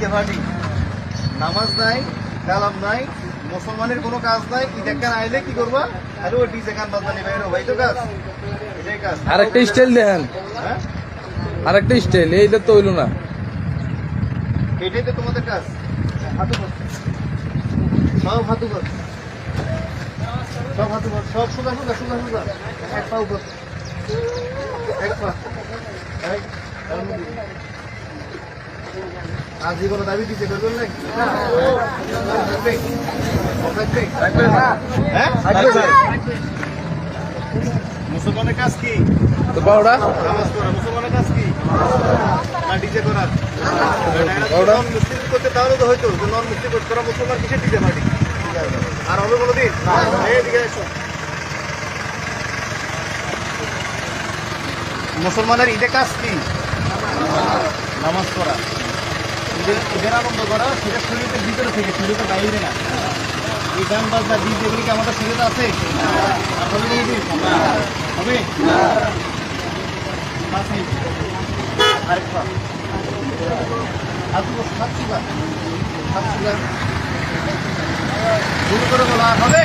নাই কালাম নাই মুসলমানের কোনো কাজ নাই ঈদের গান আইলে কি করবা? আরে ওই ডিজে গান বাজনা বাইরে ভাই তো কাজ। এটাই কাজ। আরেকটা স্টাইল দেখেন হ্যাঁ? আরেকটা স্টাইল এইটা তো হইল না। এটাই তো তোমাদের কাজ। হাতু সব হাতু কর সব হাতু কর সব সোজা সোজা সোজা সোজা। এক পা উপর। এক পা। মধ্যে। আজ জীবনে দাবি দিতে করবেন নাকি? মুসলমানের কাজ কি? নামাজ পড়া মুসলমানের কাজ কি? না ডিজে করার নন মুসলিম করতে তাহলে তো হয়তো যে নন মুসলিম করতে করা মুসলমান কিসের ডিজে পার্টি আর হবে কোনোদিন? এইদিকে এসো। মুসলমানের ঈদে কাজ কি? নামাজ পড়া। ঈদের করা, সেটা শরীরের ভিতরে থেকে শরীরের বাইরে না। এই গান বাজনা ডিজে এগুলি কি আমাদের শরীরে আছে? হবে? আরেকটা। আর দুটো সাত সুগার সাত করে বলা হবে?